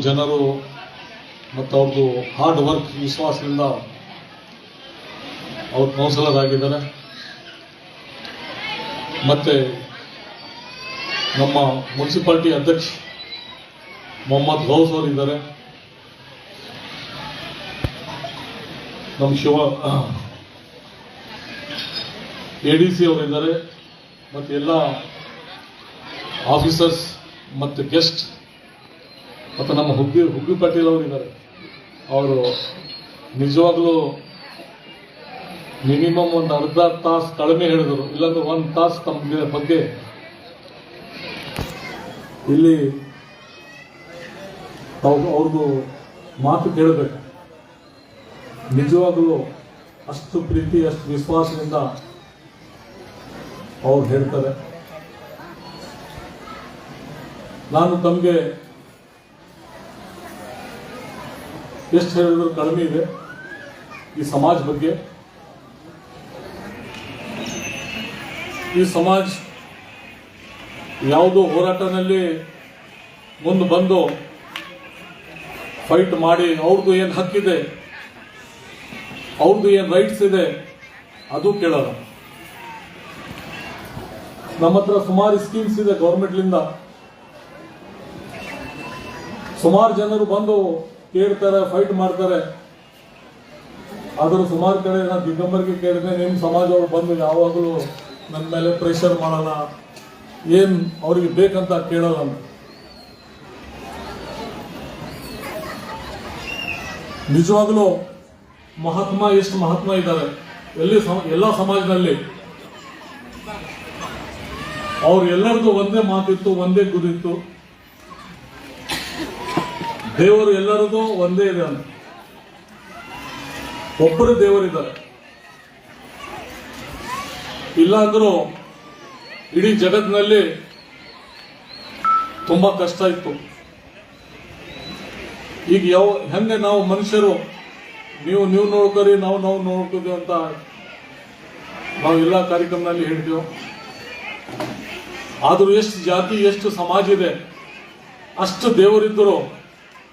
ಜನರು ಮತ್ತು ಅವ್ರದ್ದು ಹಾರ್ಡ್ ವರ್ಕ್ ವಿಶ್ವಾಸದಿಂದ ಅವ್ರು ಕೌನ್ಸಿಲರ್ ಆಗಿದ್ದಾರೆ ಮತ್ತೆ ನಮ್ಮ ಮುನ್ಸಿಪಾಲ್ಟಿ ಅಧ್ಯಕ್ಷ ಮೊಹಮ್ಮದ್ ಗೌಸ್ ಅವರಿದ್ದಾರೆ. ನಮ್ಮ ಶಿವ ಎ ಡಿ ಸಿ ಅವರಿದ್ದಾರೆ. ಮತ್ತು ಎಲ್ಲ ಆಫೀಸರ್ಸ್ ಮತ್ತು ಗೆಸ್ಟ್ ಮತ್ತು ನಮ್ಮ ಹುಗ್ಗಿ ಹುಗ್ಗಿ ಪಾಟೀಲ್ ಅವರು ಇದ್ದಾರೆ. ಅವರು ನಿಜವಾಗ್ಲೂ ಮಿನಿಮಮ್ ಒಂದು ಅರ್ಧ ತಾಸು ಕಡಿಮೆ ಹೇಳಿದರು. ಇಲ್ಲಾಂದ್ರೆ ಒಂದು ತಾಸು ತಮ್ಮ ಬಗ್ಗೆ ಇಲ್ಲಿ ಅವ್ರದ್ದು ಮಾತು ಕೇಳಬೇಕು. ನಿಜವಾಗ್ಲೂ ಅಷ್ಟು ಪ್ರೀತಿ, ಅಷ್ಟು ವಿಶ್ವಾಸದಿಂದ ಅವ್ರು ಹೇಳ್ತಾರೆ. ನಾನು ತಮಗೆ ಎಷ್ಟು ಹೇಳಿದ್ರು ಕಡಿಮೆ ಇದೆ. ಈ ಸಮಾಜ ಬಗ್ಗೆ. ಈ ಸಮಾಜ ಯಾವುದೋ ಹೋರಾಟದಲ್ಲಿ ಮುಂದೆ ಬಂದು ಫೈಟ್ ಮಾಡಿ ಅವ್ರದ್ದು ಏನು ಹಕ್ಕಿದೆ ಅವ್ರದ್ದು ಏನು ರೈಟ್ಸ್ ಇದೆ, ಅದು ಕೇಳೋಣ. ನಮ್ಮ ಹತ್ರ ಸುಮಾರು ಸ್ಕೀಮ್ಸ್ ಇದೆ ಗೌರ್ಮೆಂಟ್ಲಿಂದ ಸುಮಾರು ಜನರು ಬಂದು ಕೇಳ್ತಾರೆ ಫೈಟ್ ಮಾಡ್ತಾರೆ. ಆದರೂ ಸುಮಾರು ಕಡೆ ನಾನು ದಿಗಂಬರ್ಗೆ ಕೇಳಿದೆ ನಿಮ್ಮ ಸಮಾಜವ್ರು ಬಂದು ಯಾವಾಗಲೂ ನನ್ನ ಮೇಲೆ ಪ್ರೆಷರ್ ಮಾಡಲ್ಲ. ಏನು ಅವ್ರಿಗೆ ಬೇಕಂತ ಕೇಳಲ್ಲ ನಿಜವಾಗಲೂ ಮಹಾತ್ಮ ಎಷ್ಟು ಮಹಾತ್ಮ ಇದ್ದಾರೆ. ಎಲ್ಲಿ ಎಲ್ಲ ಸಮಾಜದಲ್ಲಿ. ಅವ್ರು ಎಲ್ಲರದು ಒಂದೇ ಮಾತಿತ್ತು, ಒಂದೇ ಗುರಿತ್ತು. ದೇವರು ಎಲ್ಲರದು ಒಂದೇ ಇದೆ ಒಬ್ಬರು ದೇವರಿದ್ದಾರೆ. ಇಲ್ಲ ಅಂದ್ರೂ ಇಡೀ ಜಗತ್ತಿನಲ್ಲಿ ತುಂಬಾ ಕಷ್ಟ ಇತ್ತು. ಈಗ ಯಾವ, ಹೆಂಗೆ ನಾವು ಮನುಷ್ಯರು, ನೀವು ನೀವು ನೋಡ್ಕೊರಿ, ನಾವು ನಾವು ನೋಡ್ಕೋದು ಅಂತ ನಾವು ಎಲ್ಲ ಕಾರ್ಯಕ್ರಮದಲ್ಲಿ ಹೇಳ್ತೀವಿ? ಆದರೂ ಎಷ್ಟು ಜಾತಿ, ಎಷ್ಟು ಸಮಾಜ ಇದೆ, ಅಷ್ಟು ದೇವರಿದ್ದರು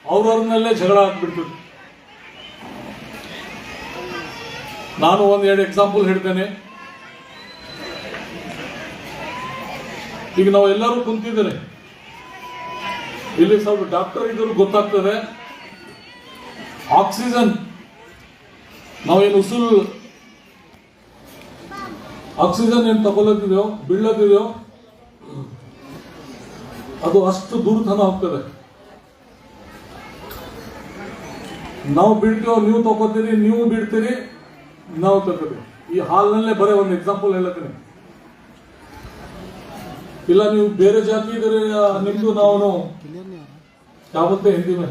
ಅವ್ರವ್ರನ್ನಲ್ಲೇ ಜಗಳ ಹಾಕ್ಬಿಡ್ತಿದ್ರು ನಾನು ಒಂದು ಎರಡು ಎಕ್ಸಾಂಪಲ್ ಹೇಳ್ತೇನೆ. ಈಗ ನಾವು ಎಲ್ಲರೂ ಕುಂತಿದ್ದೇನೆ ಇಲ್ಲಿ ಸ್ವಲ್ಪ ಡಾಕ್ಟರ್ ಇದ್ರು ಗೊತ್ತಾಗ್ತದೆ. ಆಕ್ಸಿಜನ್. ನಾವೇನು ಉಸುಲ್ ಆಕ್ಸಿಜನ್ ಏನು ತಗೊಳ್ಳತ್ತಿದೆಯೋ ಬೀಳೋದಿದೆಯೋ ಅದು ಅಷ್ಟು ದೂರತನ ಹೋಗ್ತದೆ ನಾವು ಬಿಡ್ತೀವೋ ನೀವು ತಗೋತೀರಿ ನೀವು ಬಿಡ್ತೀರಿ ನಾವು ತಗೋತೀವಿ ಈ ಹಾಲ್ನಲ್ಲೇ ಬರೀ ಒಂದು ಎಕ್ಸಾಂಪಲ್ ಹೇಳತ್ತೀನಿ ಇಲ್ಲ ನೀವು ಬೇರೆ ಜಾತಿ ಇದ್ರೆ ನಿಮ್ದು ನಾವು क्या बोलते हैं हिंदी में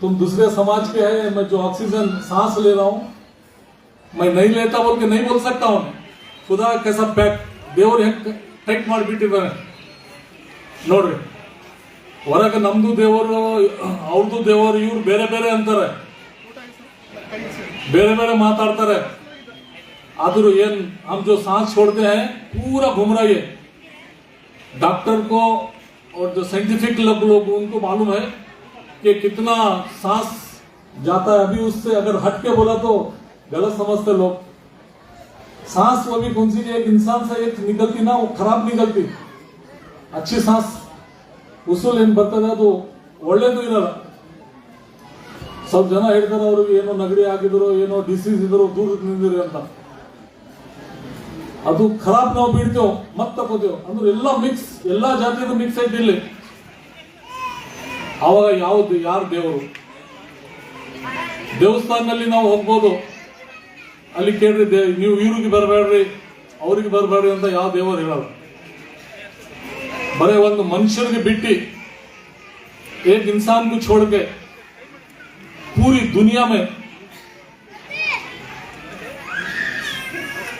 तुम दूसरे समाज के है मैं जो ऑक्सीजन सांस ले रहा हूं मैं नहीं लेता बोल के नहीं बोल सकता हूं खुदा कैसा पैक ದೇವ್ರು ಹೆಂಗ್ ಟೈಟ್ ಮಾಡಿಬಿಟ್ಟಿದ್ದಾರೆ ನೋಡ್ರಿ ಹೊರಗೆ ನಮ್ದು ದೇವರು ಅವ್ರದ್ದು ದೇವರು ಇವ್ರು ಬೇರೆ ಬೇರೆ ಅಂತಾರೆ ಬೇರೆ ಬೇರೆ ಮಾತಾಡ್ತಾರೆ आदर ये हम जो सांस छोड़ते हैं पूरा घूम रहा है डॉक्टर को और जो साइंटिफिक लोग लोग उनको मालूम है कि कितना सांस जाता है अभी उससे अगर हट के बोला तो गलत समझते लोग सांस वो भी कौन सी एक इंसान से एक निकलती ना वो खराब निकलती अच्छी सांस ಉಸುಲ್ ಏನ್ ಬರ್ತದೆ ಅದು ಒಳ್ಳೇದು ಇರಲ್ಲ ಸ್ವಲ್ಪ ಜನ ಹೇಳ್ತಾರೆ ಅವ್ರಿಗೆ ಏನೋ ನಗಡಿ ಹಾಕಿದ್ರು ಏನೋ ಡಿಸೀಸ್ ಇದ್ರು ದೂರ ನಿಂದಿರಿ ಅಂತ. ಅದು ಖರಾಬ್ ನಾವು ಬೀಳ್ತೇವೆ ಮತ್ ತಕೋತೇವೆ ಅಂದ್ರೆ ಎಲ್ಲ ಮಿಕ್ಸ್ ಎಲ್ಲಾ ಜಾತಿಯಿಂದ ಮಿಕ್ಸ್ ಐತಿ ಇಲ್ಲಿ. ಅವಾಗ ಯಾವ್ದು, ಯಾರು ದೇವರು? ದೇವಸ್ಥಾನದಲ್ಲಿ ನಾವು ಹೋಗ್ಬೋದು. ಅಲ್ಲಿ ಕೇಳ್ರಿ ನೀವು ಇವ್ರಿಗೆ ಬರಬೇಡ್ರಿ, ಅವ್ರಿಗೆ ಬರಬೇಡ್ರಿ ಅಂತ ಯಾವ ದೇವರು ಹೇಳಲ್ಲ. ಬರೇ ಒಂದು ಮನುಷ್ಯರಿಗೆ ಬಿಟ್ಟಿ, ಏಕ್ ಇನ್ಸಾನ್ಗೂ ಚೋಡ್ಕೆ पूरी दुनिया में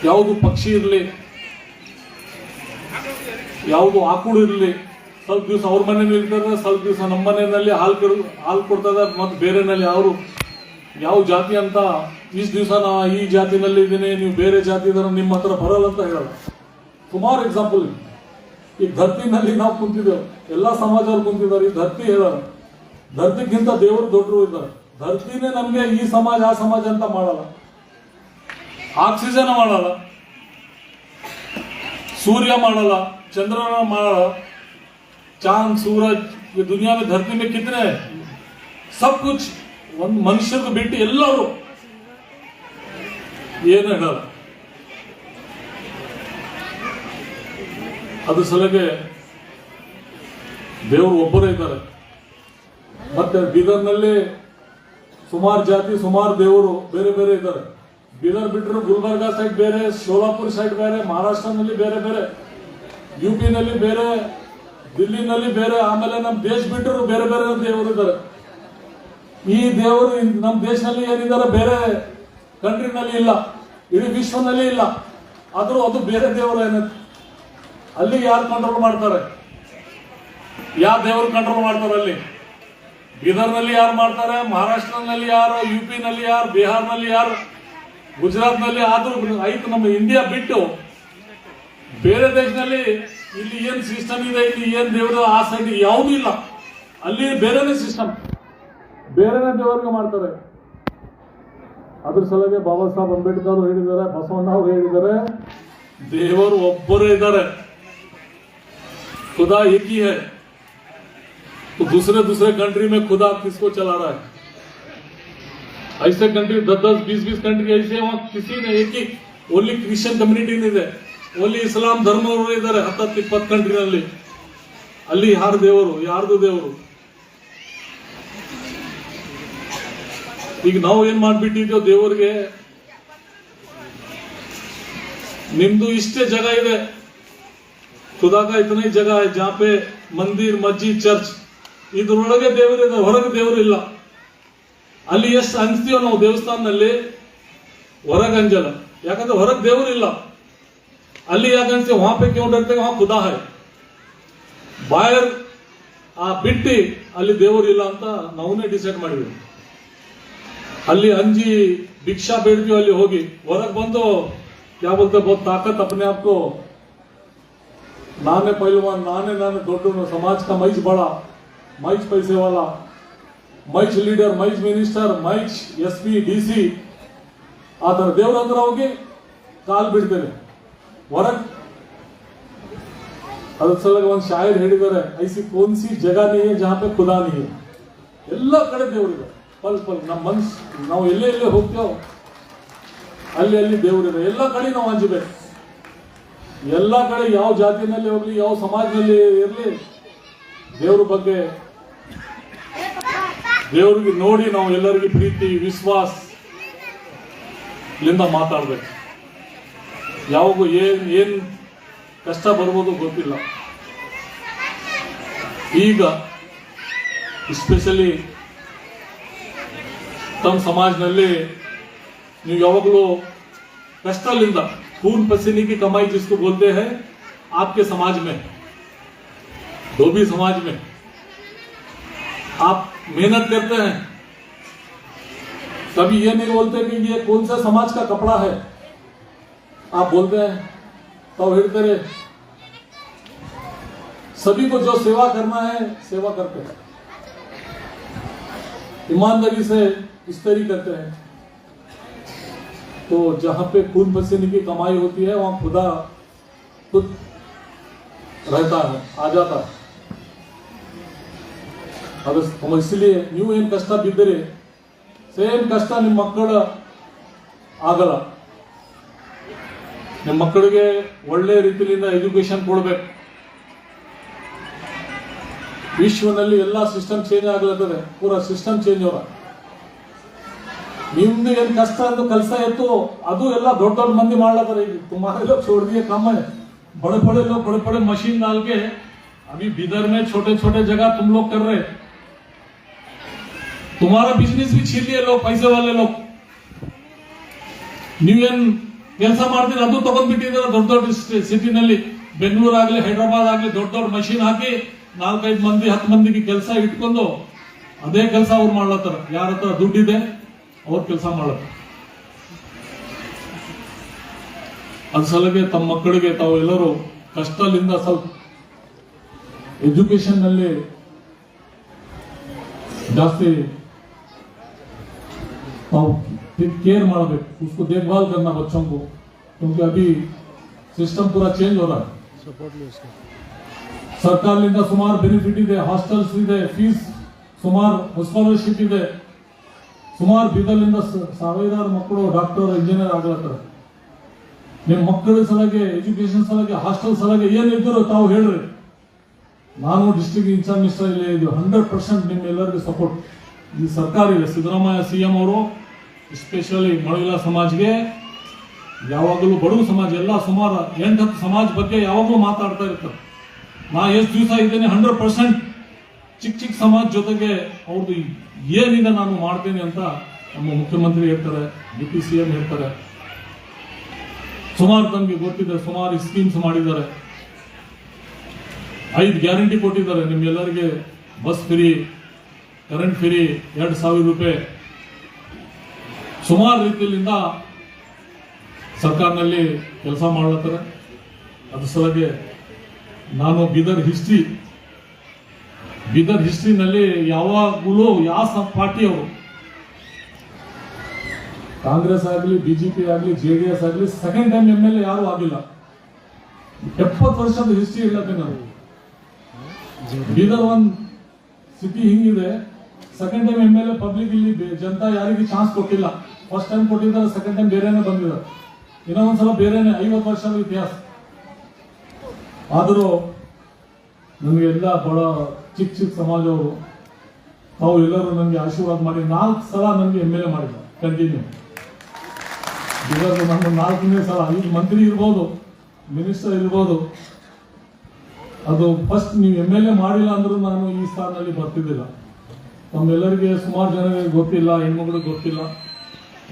ಯಾವುದು ಪಕ್ಷಿ ಇರಲಿ ಯಾವುದು ಆಕಳು ಇರಲಿ ಸ್ವಲ್ಪ ದಿವಸ ಅವ್ರ ಮನೇಲಿ ಇರ್ತಾರೆ ಸ್ವಲ್ಪ ದಿವಸ ನಮ್ಮ ಮನೆಯಲ್ಲಿ ಹಾಲು ಕೊಡ್ ಹಾಲು ಕೊಡ್ತದೆ ಮತ್ತು ಬೇರೆನಲ್ಲಿ ಅವರು ಯಾವ ಜಾತಿ ಅಂತ ಇಷ್ಟು ದಿವಸ ನಾ ಈ ಜಾತಿನಲ್ಲಿ ಇದ್ದೀನಿ ನೀವು ಬೇರೆ ಜಾತಿ ಇದ್ದಾರೆ ನಿಮ್ಮ ಹತ್ರ ಬರಲ್ಲ ಅಂತ ಹೇಳಲ್ಲ ಸುಮಾರು ಎಕ್ಸಾಂಪಲ್ ಈ ಧರ್ತಿನಲ್ಲಿ ನಾವು ಕುಂತಿದ್ದೇವೆ ಎಲ್ಲ ಸಮಾಜವ್ರು ಕುಂತಿದ್ದಾರೆ ಈ ಧರ್ತಿ ಹೇಳಲ್ಲ ಧರ್ತಿಗಿಂತ ದೇವರು ದೊಡ್ಡರು ಇದ್ದಾರೆ ಧರ್ತಿನೇ ನಮಗೆ ಈ ಸಮಾಜ, ಆ ಸಮಾಜ ಅಂತ ಮಾಡಲ್ಲ. ಆಕ್ಸಿಜನ್ ಮಾಡಲ್ಲ. ಸೂರ್ಯ ಮಾಡಲ್ಲ, ಚಂದ್ರನ ಮಾಡಲ್ಲ. ಚಾಂದ್, ಸೂರಜ್, ಈ ದುನಿಯಾ ಧರ್ತಿ ಮೇ ಕಿತ್ನೆ ಸಬ್ ಕುಚ್ ಒಂದು ಮನುಷ್ಯರಿಗೆ ಬಿಟ್ಟು ಎಲ್ಲರೂ ಏನು ಹೇಳಲ್ಲ. ಅದ್ರ ಸಲಗೆ ದೇವರು ಒಬ್ಬರೇ ಇದ್ದಾರೆ. ಮತ್ತೆ ಬೀದರ್ನಲ್ಲಿ ಸುಮಾರು ಜಾತಿ, ಸುಮಾರು ದೇವರು ಬೇರೆ ಬೇರೆ ಇದ್ದಾರೆ. ಬೀದರ್ ಬಿಟ್ಟರು ಗುಲ್ಬರ್ಗ ಸೈಡ್ ಬೇರೆ, ಶೋಲಾಪುರ್ ಸೈಡ್ ಬೇರೆ, ಮಹಾರಾಷ್ಟ್ರನಲ್ಲಿ ಬೇರೆ ಬೇರೆ ಯು ಪಿನಲ್ಲಿ ಬೇರೆ, ದಿಲ್ಲಿನಲ್ಲಿ ಬೇರೆ, ಆಮೇಲೆ ನಮ್ಮ ದೇಶ ಬಿಟ್ಟರು ಬೇರೆ ಬೇರೆ ದೇವರು ಇದ್ದಾರೆ. ಈ ದೇವರು ನಮ್ಮ ದೇಶದಲ್ಲಿ ಏನಿದ್ದಾರೆ ಬೇರೆ ಕಂಟ್ರಿನಲ್ಲಿ ಇಲ್ಲ. ಇಡೀ ವಿಶ್ವನಲ್ಲಿ ಇಲ್ಲ. ಆದರೂ ಅದು ಬೇರೆ ದೇವರು ಏನಂತ ಅಲ್ಲಿ ಯಾರು ಕಂಟ್ರೋಲ್ ಮಾಡ್ತಾರೆ? ಯಾವ ದೇವರು ಕಂಟ್ರೋಲ್ ಮಾಡ್ತಾರೆ ಅಲ್ಲಿ? ಬೀದರ್ನಲ್ಲಿ ಯಾರು ಮಾಡ್ತಾರೆ, ಮಹಾರಾಷ್ಟ್ರನಲ್ಲಿ ಯಾರು ಯು ಪಿನಲ್ಲಿ ಯಾರು, ಬಿಹಾರ್ನಲ್ಲಿ ಯಾರು, ಗುಜರಾತ್ನಲ್ಲಿ ಆದರೂ ಆಯ್ತು ನಮ್ಮ ಇಂಡಿಯಾ ಬಿಟ್ಟು ಬೇರೆ ದೇಶದಲ್ಲಿ ಇಲ್ಲಿ ಏನು ಸಿಸ್ಟಮ್ ಇದೆ, ಇಲ್ಲಿ ಏನು ದೇವರು ಆ ಸೈಡ್ ಯಾವುದೂ ಇಲ್ಲ. ಅಲ್ಲಿ ಬೇರೆನೇ ಸಿಸ್ಟಮ್ ಬೇರೆನೇ ದೇವರಿಗೆ ಮಾಡ್ತಾರೆ. ಅದ್ರ ಸಲುವಾಗಿ ಬಾಬಾ ಸಾಹೇಬ್ ಅಂಬೇಡ್ಕರ್ ಅವರು ಹೇಳಿದ್ದಾರೆ, ಬಸವಣ್ಣ ಅವರು ಹೇಳಿದ್ದಾರೆ, ದೇವರು ಒಬ್ಬರೇ ಇದ್ದಾರೆ. ಖುದಾ ಇಕ್ಕಿ ಹೇ. तो दूसरे दूसरे कंट्री में खुदा किसको चला रहा है ऐसे कंट्री दस दस बीस बीस कंट्री ऐसे हैं, वहाँ किसी ने एक ही ಓನ್ಲಿ ಕ್ರಿಶ್ಚಿಯನ್ ಕಮ್ಯುನಿಟಿ ಇದೆ ಓನ್ಲಿ ಇಸ್ಲಾಂ ಧರ್ಮವರು ಇದ್ದಾರೆ ಹತ್ತತ್ತು ಇಪ್ಪತ್ತು ಕಂಟ್ರಿನಲ್ಲಿ ಅಲ್ಲಿ ಯಾರು ದೇವರು ಯಾರ್ದು ದೇವರು ಈಗ ನಾವು ಏನ್ ಮಾಡ್ಬಿಟ್ಟಿದ್ಯೋ ದೇವರಿಗೆ ನಿಮ್ದು ಇಷ್ಟೇ ಜಾಗ ಇದೆ खुदा का इतना ही जगह है जहाँ पे मंदिर मस्जिद ಚರ್ಚ್ ಇದ್ರೊಳಗೆ ದೇವರಿದೆ ಹೊರಗೆ ಇಲ್ಲ. ಅಲ್ಲಿ ಎಷ್ಟು ಅನಿಸ್ತೀವೋ ನಾವು ದೇವಸ್ಥಾನದಲ್ಲಿ? ಹೊರಗೆ ಅಂಜಲ ಯಾಕಂದ್ರೆ ಹೊರಗೆ ಇಲ್ಲ. ಅಲ್ಲಿ ಯಾಕೆ ಅನ್ಸ್ತೀವಿ ವಾಪ ಕ್ಯೂ ವಾ ಬಾಯರ್, ಆ ಬಿಟ್ಟಿ ಅಲ್ಲಿ ದೇವರಿಲ್ಲ ಅಂತ ನಾವೇ ಡಿಸೈಡ್ ಮಾಡಿದ್ವಿ. ಅಲ್ಲಿ ಅಂಜಿ ಭಿಕ್ಷಾ ಬೇಡ್ತೀವಿ ಅಲ್ಲಿ ಹೋಗಿ? ಹೊರಗೆ ಬಂದು ಯಾವ ಬಹು ತಾಕತ್ ಅಪನೆ ಆಪ್ಕೋ ನಾನೇ ಪೈಲ್ವಾನ್, ನಾನೇ ನಾನು ದೊಡ್ಡ ಸಮಾಜ ಕಾ ಮೈಸ್ ಬಾಳ. ಮೈಚ್ ಪೈಸೆವಾಲ ಮೈಚ್ ಲೀಡರ್ ಮೈಚ್ ಮಿನಿಸ್ಟರ್ ಮೈಚ್ ಎಸ್ ಪಿ ಡಿ ಸಿ ಆ ಥರ ದೇವ್ರ ಹತ್ರ ಹೋಗಿ ಕಾಲು ಬಿಡ್ತೇನೆ. ಹೊರ ಅದ್ರ ಸಲುವಾಗಿ ಒಂದು ಶಾಯರ್ ಹೇಳಿದ್ದಾರೆ, ಐಸಿ ಕೋನ್ಸಿ ಜಗಾನಿಯ ಜಾಪೆ ಖುದಾನಿಯೇ ಎಲ್ಲ ಕಡೆ ದೇವರಿದೆ. ಪಲ್ ಪಲ್ ನಮ್ಮ ಮನ್ಸ್, ನಾವು ಎಲ್ಲೇ ಎಲ್ಲೇ ಹೋಗ್ತೇವೋ, ಅಲ್ಲಿ ಅಲ್ಲಿ ದೇವರಿದೆ. ಎಲ್ಲ ಕಡೆ ನಾವು ಹಂಚಬೇಕು ಎಲ್ಲ ಕಡೆ ಯಾವ ಜಾತಿನಲ್ಲಿ ಹೋಗ್ಲಿ, ಯಾವ ಸಮಾಜದಲ್ಲಿ ಇರಲಿ, ದೇವ್ರ ಬಗ್ಗೆ ದೇವ್ರಿಗೆ ನೋಡಿ ನಾವು ಎಲ್ಲರಿಗೂ ಪ್ರೀತಿ ವಿಶ್ವಾಸ ಇಲ್ಲಿಂದ ಮಾತಾಡ್ಬೇಕು ಯಾವಾಗೂ ಏನ್ ಏನ್ ಕಷ್ಟ ಬರ್ಬೋದು ಗೊತ್ತಿಲ್ಲ ಈಗ ಎಸ್ಪೆಷಲಿ ತಮ್ಮ ಸಮಾಜದಲ್ಲಿ ನೀವು ಯಾವಾಗಲೂ कष्टलिंदा खून पसीने की कमाई जिसको बोलते हैं आपके समाज में धोबी समाज में आप मेहनत करते हैं। कभी ये नहीं बोलते कि ये कौन सा समाज का कपड़ा है। आप बोलते हैं तो करे सभी को जो सेवा करना है, सेवा करते हैं। ईमानदारी से इस्त्री करते हैं। तो जहाँ पे खून पसीने की कमाई होती है, वहाँ खुदा खुद रहता है, आ जाता है। ಅದು ನಮ್ಮ ಇಸಲಿಯೇ ನೀವು ಏನು ಕಷ್ಟ ಬಿದ್ದಿರಿ ಸೇಮ್ ಕಷ್ಟ ನಿಮ್ಮ ಮಕ್ಕಳ ಆಗಲ್ಲ ನಿಮ್ಮ ಮಕ್ಕಳಿಗೆ ಒಳ್ಳೆ ರೀತಿಯಿಂದ ಎಜುಕೇಶನ್ ಕೊಡ್ಬೇಕು ವಿಶ್ವನಲ್ಲಿ ಎಲ್ಲ ಸಿಸ್ಟಮ್ ಚೇಂಜ್ ಆಗ್ಲತ್ತದೆ ಪೂರಾ ಸಿಸ್ಟಮ್ ಚೇಂಜ್ ಅವರ ನಿಮ್ದು ಏನ್ ಕಷ್ಟ ಅಂತ ಕೆಲಸ ಇತ್ತು ಅದು ಎಲ್ಲ ದೊಡ್ಡ ದೊಡ್ಡ ಮಂದಿ ಮಾಡ್ಲತ್ತಾರ ಈಗ तुम्हारे लोग छोड़ दिए कम है बड़े बड़े लोग बड़े बड़े मशीन डाल के अभी बिदर में छोटे छोटे जगह तुम लोग कर रहे तुम्हारा बिजनेस भी छीन लिए लोग पैसे वाले लोग ನೀವೇನ್ ಕೆಲಸ ಮಾಡ್ತೀರಿ ಅದು ತಗೊಂಡ್ಬಿಟ್ಟಿದ್ದೀರ ದೊಡ್ಡ ದೊಡ್ಡ ಸಿಟಿನಲ್ಲಿ ಬೆಂಗಳೂರು ಆಗ್ಲಿ ಹೈದರಾಬಾದ್ ಆಗ್ಲಿ ದೊಡ್ಡ ದೊಡ್ಡ ಮಷೀನ್ ಹಾಕಿ ನಾಲ್ಕೈದು ಮಂದಿ ಹತ್ತು ಮಂದಿಗೆ ಕೆಲಸ ಇಟ್ಕೊಂಡು ಅದೇ ಕೆಲಸ ಅವ್ರು ಮಾಡ್ಲತ್ತಾರ ಯಾರ ಹತ್ರ ದುಡ್ಡಿದೆ ಅವ್ರು ಕೆಲಸ ಮಾಡ್ಲತ್ತಾರ ಅದ್ ಸಲಗೆ ತಮ್ಮ ಮಕ್ಕಳಿಗೆ ತಾವು ಎಲ್ಲರೂ ಕಷ್ಟದಿಂದ ಸ್ವಲ್ಪ ಎಜುಕೇಶನ್ ನಲ್ಲಿ ಜಾಸ್ತಿ ನಾವು केयर ಮಾಡಬೇಕು उसको देखभाल करना बच्चों को क्योंकि अभी सिस्टम पूरा चेंज हो रहा है ಸರ್ಕಾರದಿಂದ ಸುಮಾರು ಬೆನಿಫಿಟ್ ಇದೆ ಹಾಸ್ಟೆಲ್ಸ್ ಇದೆ ಫೀಸ್ ಸುಮಾರು ಸ್ಕಾಲರ್ಶಿಪ್ ಇದೆ ಸುಮಾರು ಬೀದರ್ಲಿಂದ ಸ- ಸಾವಿರಾರು ಮಕ್ಕಳು ಡಾಕ್ಟರ್ ಇಂಜಿನಿಯರ್ ಆಗ್ಲತ್ತಾರೆ ನಿಮ್ಮ ಮಕ್ಕಳ ಸಲಗೆ ಎಜುಕೇಶನ್ ಸಲಗೆ ಹಾಸ್ಟೆಲ್ ಸಲಗೆ ಏನಿದ್ರು ತಾವು ಹೇಳ್ರಿ ನಾನು ಡಿಸ್ಟ್ರಿಕ್ಟ್ ಇನ್ಚಾರ್ಜ್ ಮಿನಿಸ್ಟರ್ ಇಲ್ಲಿ ಇದು ಹಂಡ್ರೆಡ್ ಪರ್ಸೆಂಟ್ ನಿಮ್ಮೆಲ್ಲರಿಗೂ ಸಪೋರ್ಟ್ ಈ ಸರ್ಕಾರ ಇದೆ ಸಿದ್ದರಾಮಯ್ಯ ಸಿ ಎಂ ಅವರು ಎಸ್ಪೆಷಲಿ ಮಹಿಳಾ ಸಮಾಜ್ಗೆ, ಯಾವಾಗಲೂ ಬಡವ ಸಮಾಜ, ಎಲ್ಲ ಸುಮಾರು ಎಂಟು ಸಮಾಜ ಬಗ್ಗೆ ಯಾವಾಗಲೂ ಮಾತಾಡ್ತಾ ಇರ್ತಾರೆ. ನಾ ಎಷ್ಟು ದಿವಸ ಇದ್ದೇನೆ ಹಂಡ್ರೆಡ್ ಪರ್ಸೆಂಟ್ ಚಿಕ್ಕ ಚಿಕ್ಕ ಸಮಾಜ ಜೊತೆಗೆ ಅವ್ರದ್ದು ಏನಿದೆ ನಾನು ಮಾಡ್ತೇನೆ ಅಂತ ನಮ್ಮ ಮುಖ್ಯಮಂತ್ರಿ ಹೇಳ್ತಾರೆ, ಡಿ ಪಿ ಸಿ ಎಂ ಹೇಳ್ತಾರೆ. ಸುಮಾರು ತಮಗೆ ಗೊತ್ತಿದೆ, ಸುಮಾರು ಸ್ಕೀಮ್ಸ್ ಮಾಡಿದ್ದಾರೆ. ಐದು ಗ್ಯಾರಂಟಿ ಕೊಟ್ಟಿದ್ದಾರೆ ನಿಮ್ಗೆಲ್ಲರಿಗೆ ಬಸ್ ಫ್ರೀ ಕರೆಂಟ್ ಫ್ರೀ ಎರಡು ಸಾವಿರ ರೂಪಾಯಿ ಸುಮಾರು ರೀತಿಯಿಂದ ಸರ್ಕಾರನಲ್ಲಿ ಕೆಲಸ ಮಾಡ್ಲತ್ತಾರೆ. ಅದ್ರ ಸಲಗೆ ನಾನು ಬೀದರ್ ಹಿಸ್ಟ್ರಿ, ಬೀದರ್ ಹಿಸ್ಟ್ರಿನಲ್ಲಿ ಯಾವಾಗಲೂ ಯಾವ ಪಾರ್ಟಿಯವರು ಕಾಂಗ್ರೆಸ್ ಆಗಲಿ, ಬಿಜೆಪಿ ಆಗಲಿ, ಜೆ ಡಿ ಎಸ್ ಆಗಲಿ second time M L A ಯಾರು ಆಗಿಲ್ಲ. ಎಪ್ಪತ್ತು ವರ್ಷದ ಹಿಸ್ಟ್ರಿ ಇಲ್ಲದೆ ನಾವು ಬೀದರ್ ಒಂದು ಸಿಟಿ ಹಿಂಗಿದೆ. Second time M L A public ಇಲ್ಲಿ ಜನತಾ ಯಾರಿಗೆ ಚಾನ್ಸ್ ಕೊಟ್ಟಿಲ್ಲ. ಫಸ್ಟ್ ಟೈಮ್ ಕೊಟ್ಟಿದ್ದಾರೆ ಸೆಕೆಂಡ್ ಟೈಮ್ ಬೇರೆನೆ ಬಂದಿದ್ದಾರೆ ಇನ್ನೊಂದ್ಸಲ ಬೇರೆನೆ, ಐವತ್ತು ವರ್ಷದ ಇತಿಹಾಸ. ಆದರೂ ನಮಗೆಲ್ಲ ಬಡ ಚಿಕ್ಕ ಚಿಕ್ಕ ಸಮಾಜವರು ತಾವು ಎಲ್ಲರೂ ನನಗೆ ಆಶೀರ್ವಾದ ಮಾಡಿ, ನಾಲ್ಕು ಸಲ ನನಗೆ ಎಂ ಎಲ್ ಎ ಮಾಡಿದ್ರು. ಕಂಟಿನ್ಯೂ ಇವಾಗ ನಮ್ಮ ನಾಲ್ಕನೇ ಸಲ, ಈಗ ಮಂತ್ರಿ ಇರ್ಬೋದು ಮಿನಿಸ್ಟರ್ ಇರ್ಬೋದು. ಅದು ಫಸ್ಟ್ ನೀವು ಎಂ ಎಲ್ ಎ ಮಾಡಿಲ್ಲ ಅಂದ್ರೂ ನಾನು ಈ ಸ್ಥಾನದಲ್ಲಿ ಬರ್ತಿದ್ದಿಲ್ಲ. ತಮ್ಮೆಲ್ಲರಿಗೆ ಸುಮಾರು ಜನರಿಗೆ ಗೊತ್ತಿಲ್ಲ ಹೆಣ್ಮಗಳು ಗೊತ್ತಿಲ್ಲ.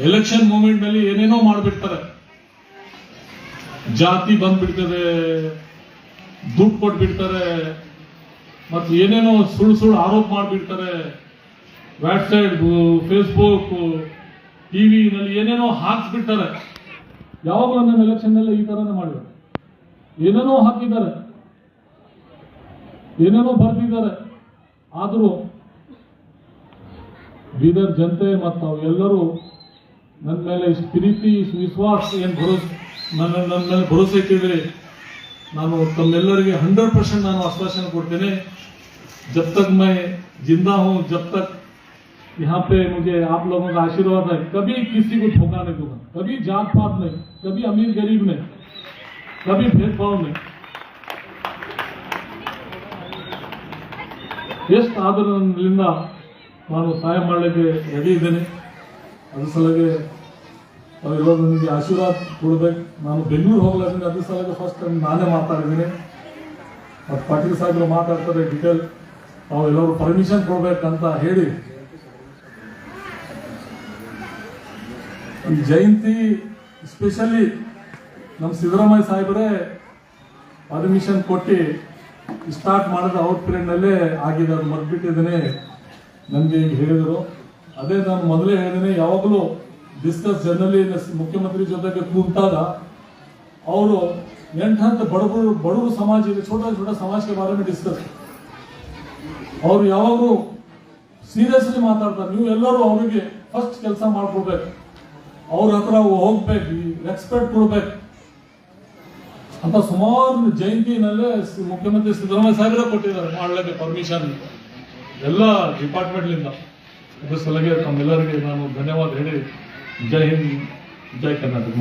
ಎಲೆಕ್ಷನ್ ಮೂಮೆಂಟ್ನಲ್ಲಿ ಏನೇನೋ ಮಾಡಿಬಿಡ್ತಾರೆ. ಜಾತಿ ಬಂದ್ಬಿಡ್ತದೆ, ದುಡ್ಡು ಕೊಟ್ಬಿಡ್ತಾರೆ, ಮತ್ತು ಏನೇನೋ ಸುಳ್ಳು ಸುಳ್ಳು ಆರೋಪ ಮಾಡಿಬಿಡ್ತಾರೆ. ವಾಟ್ಸಪ್ ಫೇಸ್ಬುಕ್ ಟಿವಿನಲ್ಲಿ ಏನೇನೋ ಹಾಕ್ಸ್ಬಿಡ್ತಾರೆ. ಯಾವಾಗಲೂ ನಮ್ಮ ಎಲೆಕ್ಷನ್ನಲ್ಲಿ ಈ ಥರನೇ ಮಾಡಿದ್ದಾರೆ. ಏನೇನೋ ಹಾಕಿದ್ದಾರೆ. ಏನೇನೋ ಬರ್ತಿದ್ದಾರೆ ಆದರೂ ಬೀದರ್ ಜನತೆ ಮತ್ತು ಎಲ್ಲರೂ ನನ್ನ ಮೇಲೆ ಇಷ್ಟು ಪ್ರೀತಿ ಇಷ್ಟು ವಿಶ್ವಾಸ ಏನು ಭರೋಸೆ ನನ್ನ ನನ್ನ ಮೇಲೆ ಭರೋಸೆ ಇಟ್ಟಿದ್ರೆ ನಾನು ತಮ್ಮೆಲ್ಲರಿಗೆ ಹಂಡ್ರೆಡ್ परसेंट ನಾನು आश्वासन ಕೊಡ್ತೇನೆ जब तक मैं जिंदा हूं जब तक यहाँ पे मुझे आप लोगों का आशीर्वाद है कभी किसी को धोखा नहीं दूंगा कभी जात पात नहीं कभी अमीर गरीब नहीं कभी भेदभाव नहीं ಎಷ್ಟು ಆದರೂ ನನ್ನಿಂದ ನಾನು ಸಹಾಯ ಮಾಡಲಿಕ್ಕೆ ರೆಡಿ ಇದ್ದೇನೆ. ಅದ್ರ ಸಲಗೆ ಇವಾಗ ನನಗೆ ಆಶೀರ್ವಾದ ಕೊಡ್ಬೇಕು ನಾನು ಬೆಂಗಳೂರು ಹೋಗ್ಲಾರ್ದಿಂದ ಅದ್ರ ಸಲಗೆ ಫಸ್ಟ್ ಟೈಮ್ ನಾನೇ ಮಾತಾಡಿದ್ದೀನಿ. ಮತ್ತು ಪಾಟೀಲ್ ಸಾಹೇಬ್ರು ಮಾತಾಡ್ತಾರೆ ಡಿಟೇಲ್ ನಾವು ಎಲ್ಲರೂ ಪರ್ಮಿಷನ್ ಕೊಡ್ಬೇಕಂತ ಹೇಳಿ. ಈ ಜಯಂತಿ ಸ್ಪೆಷಲಿ ನಮ್ಮ ಸಿದ್ದರಾಮಯ್ಯ ಸಾಹೇಬರೇ ಪರ್ಮಿಷನ್ ಕೊಟ್ಟು ಸ್ಟಾರ್ಟ್ ಮಾಡಿದ ಅವ್ರ ಪೀರಿಯಡ್ನಲ್ಲೇ ಆಗಿದೆ ಅದು ಮರ್ಬಿಟ್ಟಿದ್ದೇನೆ ನನಗೆ ಈಗ ಹೇಳಿದರು. ಅದೇ ನಾನು ಮೊದಲೇ ಹೇಳಿದೆ ಯಾವಾಗಲೂ ಡಿಸ್ಕಸ್ ಜನರಲಿ ಮುಖ್ಯಮಂತ್ರಿ ಜೊತೆಗೆ ಕೂತಾಗ ಅವರು ಎಂಟು ಹಂತ ಬಡವರು ಬಡವರು ಸಮಾಜ ಇದೆ ಛೋಟ ಛೋಟ ಸಮಾಜಕ್ಕೆ ಬಾರ ಡಿಸ್ಕಸ್ ಅವರು ಯಾವಾಗಲೂ ಸೀರಿಯಸ್ಲಿ ಮಾತಾಡ್ತಾರೆ. ನೀವು ಎಲ್ಲರೂ ಅವರಿಗೆ ಫಸ್ಟ್ ಕೆಲಸ ಮಾಡ್ಕೊಡ್ಬೇಕು. ಅವ್ರ ಹತ್ರ ಹೋಗ್ಬೇಕು ರೆಸ್ಪೆಕ್ಟ್ ಕೊಡ್ಬೇಕು. ಅಂತ ಸುಮಾರು ಜಯಂತಿನಲ್ಲೇ ಮುಖ್ಯಮಂತ್ರಿ ಸಿದ್ದರಾಮಯ್ಯ ಸಾಹೇಬರೇ ಕೊಟ್ಟಿದ್ದಾರೆ, ಮಾಡಲಿಕ್ಕೆ ಪರ್ಮಿಷನ್ ಎಲ್ಲ ಡಿಪಾರ್ಟ್ಮೆಂಟ್ಲಿಂದ ಅದ್ರ ಸಲುವಾಗಿ ತಮ್ಮೆಲ್ಲರಿಗೆ ನಾನು ಧನ್ಯವಾದ ಹೇಳಿ. ಜೈ ಹಿಂದ್ ಜೈ ಕರ್ನಾಟಕ.